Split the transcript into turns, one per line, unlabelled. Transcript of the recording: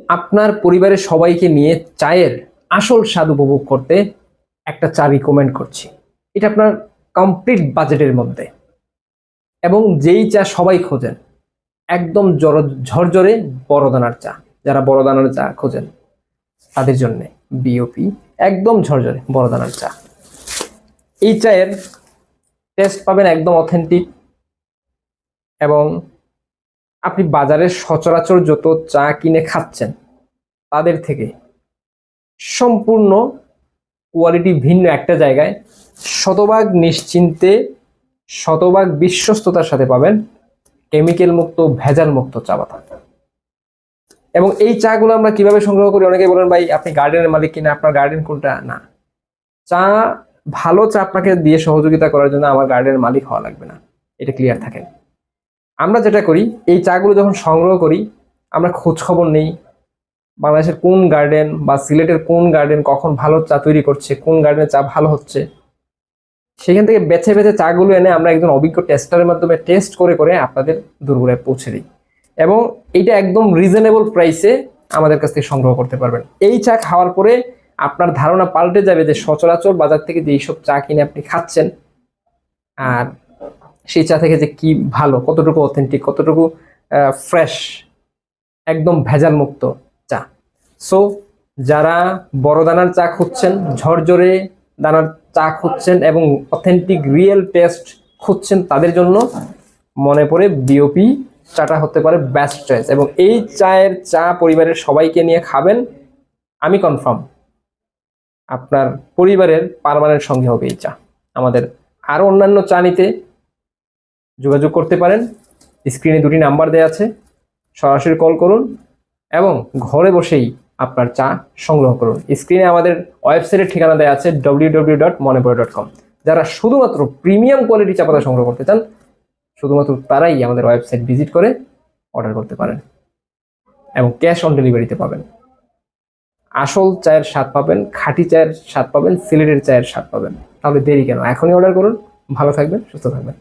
আপনার পরিবারের সবাইকে নিয়ে চায়ের আসল স্বাদ উপভোগ করতে একটা চা রিকমেন্ড করছি। এটা আপনার কমপ্লিট বাজেটের মধ্যে। এবং যেই চা সবাই খোঁজেন, একদম জর ঝরঝরে বড় দানার চা, যারা বড় দানার চা খোঁজেন, তাদের জন্যে বিওপি একদম ঝরঝরে বড় দানার চা। এই চায়ের টেস্ট পাবেন একদম অথেন্টিক এবং আপনি বাজারের সচরাচর যত চা কিনে খাচ্ছেন, তাদের থেকে সম্পূর্ণ কোয়ালিটি ভিন্ন একটা জায়গায় শতভাগ নিশ্চিন্তে, শতভাগ বিশ্বস্ততার সাথে পাবেন কেমিক্যাল মুক্ত, ভেজাল মুক্ত চা পাতা এবং এই চাগুলো আমরা কীভাবে সংগ্রহ করি? অনেকে বলেন, ভাই, আপনি গার্ডেনের মালিক কিনা? আপনার গার্ডেন কোনটা? না। চা, ভালো চা আপনাকে দিয়ে সহযোগিতা করার জন্য আমার গার্ডেনের মালিক হওয়া লাগবে না। এটা ক্লিয়ার থাকেন আমরা যেটা করি, এই চাগুলো যখন সংগ্রহ করি, আমরা খোঁজ খবর নেই বাংলাদেশের কোন গার্ডেন বা সিলেটের কোন গার্ডেন কখন ভালো চা তৈরি করছে, কোন গার্ডেনের চা ভালো হচ্ছে, সেখান থেকে বেছে বেছে চাগুলো এনে আমরা একজন অভিজ্ঞ টেস্টারের মাধ্যমে টেস্ট করে করে আপনাদের দূরগুড়ায় পৌঁছে দিই। এবং এটা একদম রিজনেবল প্রাইসে আমাদের কাছ থেকে সংগ্রহ করতে পারবেন। এই চা খাওয়ার পরে আপনার ধারণা পাল্টে যাবে যে সচরাচর বাজার থেকে যে এইসব চা কিনে আপনি খাচ্ছেন, আর সেই চা থেকে যে কি ভালো, কতটুকু অথেন্টিক কতটুকু ফ্রেশ একদম ভেজাল মুক্ত চা। সো যারা বড় দানার চা খুঁজছেন, ঝরঝরে দানার চা খুঁজছেন এবং অথেন্টিক রিয়েল টেস্ট খুঁজছেন, তাদের জন্য মনে পড়ে বিওপি চাটা হতে পারে বেস্ট চয়েস এবং এই চায়ের চা পরিবারের সবাইকে নিয়ে খাবেন, আমি কনফার্ম আপনার পরিবারের পারমানেন্ট সঙ্গে হবে এই চা। আমাদের আরও অন্যান্য চা নিতে যোগাযোগ করতে পারেন। স্ক্রিনে দুটি নাম্বার দেওয়া আছে। সরাসরি কল করুন এবং ঘরে বসেই আপনার চা সংগ্রহ করুন। স্ক্রিনে আমাদের ওয়েবসাইটের ঠিকানা দেওয়া আছে W W dot dot com যারা শুধুমাত্র প্রিমিয়াম কোয়ালিটি চা পাতা সংগ্রহ করতে চান, শুধুমাত্র তারাই আমাদের ওয়েবসাইট ভিজিট করে অর্ডার করতে পারেন এবং ক্যাশ অন ডেলিভারিতে পাবেন। আসল চায়ের স্বাদ পাবেন, খাঁটি চায়ের স্বাদ পাবেন, সিলেটের চায়ের স্বাদ পাবেন। তাহলে দেরি কেন? এখনই অর্ডার করুন। ভালো থাকবেন, সুস্থ থাকবেন।